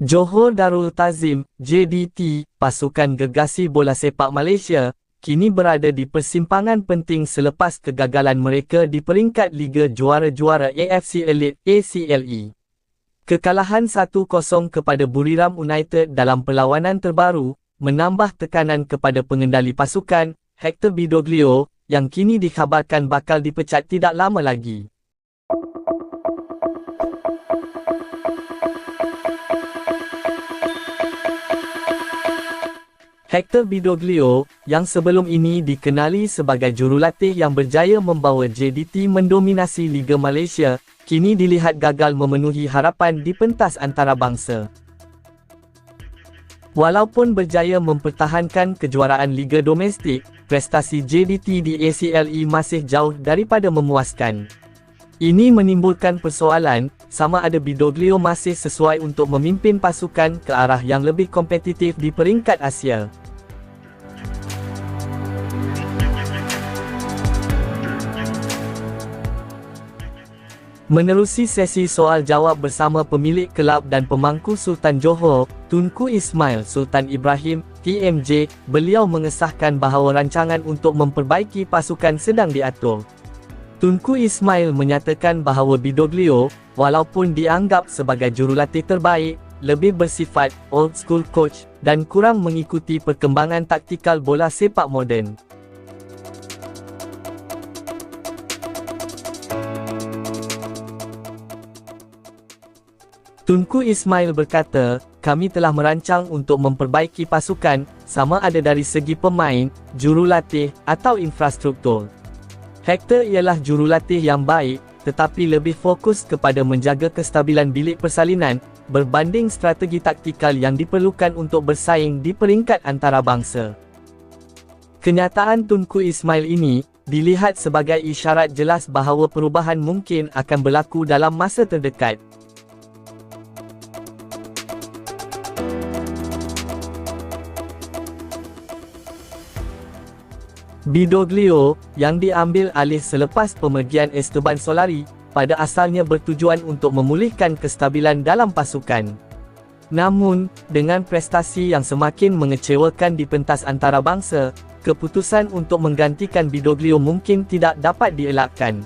Johor Darul Tazim, JDT, pasukan gegasi bola sepak Malaysia, kini berada di persimpangan penting selepas kegagalan mereka di peringkat Liga Juara-Juara AFC Elite ACLE. Kekalahan 1-0 kepada Buriram United dalam perlawanan terbaru, menambah tekanan kepada pengendali pasukan, Hector Bidoglio, yang kini dikhabarkan bakal dipecat tidak lama lagi. Hector Bidoglio, yang sebelum ini dikenali sebagai jurulatih yang berjaya membawa JDT mendominasi Liga Malaysia, kini dilihat gagal memenuhi harapan di pentas antarabangsa. Walaupun berjaya mempertahankan kejuaraan Liga Domestik, prestasi JDT di ACLE masih jauh daripada memuaskan. Ini menimbulkan persoalan, sama ada Bidoglio masih sesuai untuk memimpin pasukan ke arah yang lebih kompetitif di peringkat Asia. Menerusi sesi soal jawab bersama pemilik kelab dan pemangku Sultan Johor, Tunku Ismail Sultan Ibrahim, TMJ, beliau mengesahkan bahawa rancangan untuk memperbaiki pasukan sedang diatur. Tunku Ismail menyatakan bahawa Bidoglio, walaupun dianggap sebagai jurulatih terbaik, lebih bersifat old school coach dan kurang mengikuti perkembangan taktikal bola sepak moden. Tunku Ismail berkata, kami telah merancang untuk memperbaiki pasukan, sama ada dari segi pemain, jurulatih, atau infrastruktur. Hector ialah jurulatih yang baik, tetapi lebih fokus kepada menjaga kestabilan bilik persalinan, berbanding strategi taktikal yang diperlukan untuk bersaing di peringkat antarabangsa. Kenyataan Tunku Ismail ini, dilihat sebagai isyarat jelas bahawa perubahan mungkin akan berlaku dalam masa terdekat. Bidoglio, yang diambil alih selepas pemergian Esteban Solari, pada asalnya bertujuan untuk memulihkan kestabilan dalam pasukan. Namun, dengan prestasi yang semakin mengecewakan di pentas antarabangsa, keputusan untuk menggantikan Bidoglio mungkin tidak dapat dielakkan.